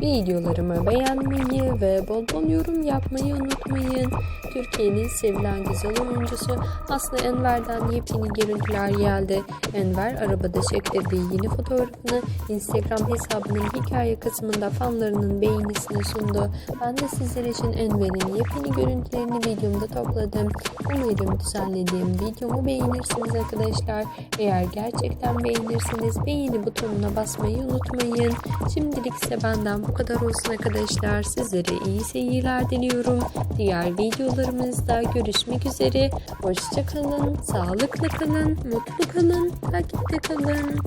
videolarımı beğenmeyi ve bol bol yorum yapmayı unutmayın. Türkiye'nin sevilen güzel oyuncusu Aslı Enver'den yepyeni görüntüler geldi. Enver arabada çektirdiği yeni fotoğrafını Instagram hesabının hikaye kısmında fanlarının beğenisini sundu. Ben de sizler için Enver'in yepyeni görüntülerini videomda topladım. Umarım düzenlediğim videomu beğenirsiniz arkadaşlar. Eğer gerçekten beğenirseniz beğeni butonuna basmayı unutmayın. Şimdilik ise benden bu kadar olsun arkadaşlar. Sizlere iyi seyirler diliyorum. Diğer videolarımızda görüşmek üzere. Hoşçakalın, sağlıklı kalın, mutlu kalın, takipte kalın.